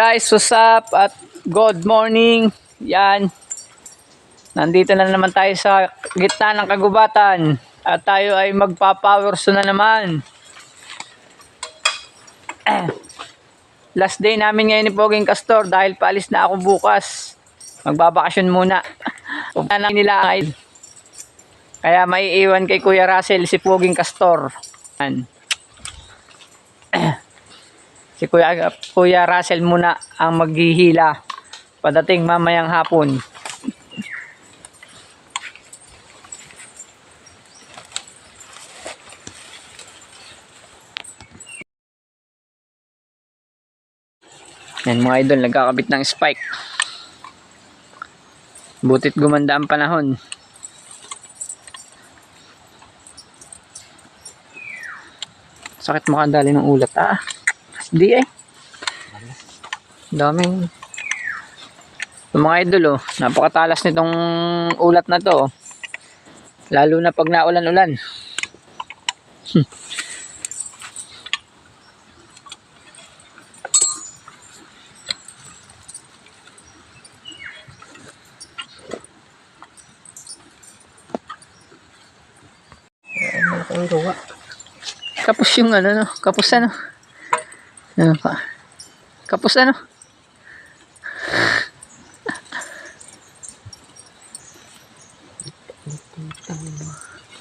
Guys, what's up? At good morning. Yan. Nandito na naman tayo sa gitna ng kagubatan. At tayo ay magpa-powerso na naman. Last day namin ngayon ni Poging Castor dahil paalis na ako bukas. Magbabakasyon muna. Pupunta na nila ay kaya maiiwan kay Kuya Russell si Poging Castor. Yan. Si Kuya, Kuya Russell muna ang maghihila padating mamayang hapon. Yan mga idol, nagkakabit ng spike. Butit gumanda ang panahon. Sakit makadali ng ulat ah. Di eh. Daming yung mga idol oh, napakatalas nitong ulat na to. oh. Lalo na pag naulan-ulan. Hmm. Kapos yung ano, no? Kapos ano? Ano pa? Kapos ano?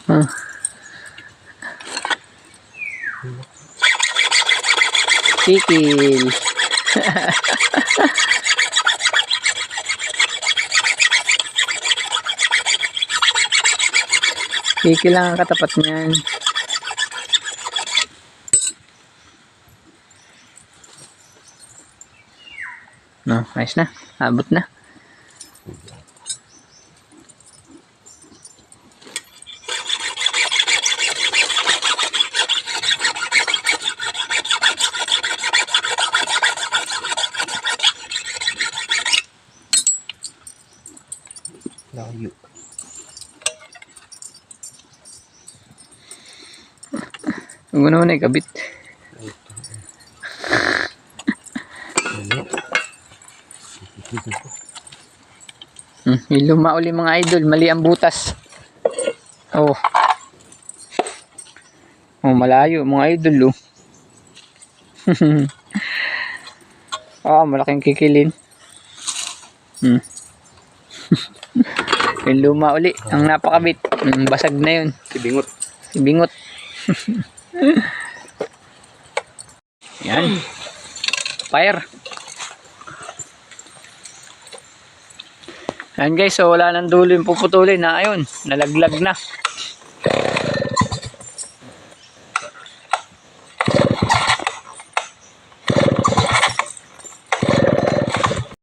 Ah. Kikil. Kikil lang ang katapat niyan. No, ayos na. Abot na. Layo. Ang una na ikabit. Hmm, luma uli mga idol, mali ang butas. Oh. Oh, malayo mga idol oh. oh, malaking kikilin. Hmm. yung luma uli, ang napakabit. Hmm, basag na yun. Sibingot. Bingot. Yan. Fire. Ayan guys, so wala nang dulo yung puputulin na ayun, nalaglag na.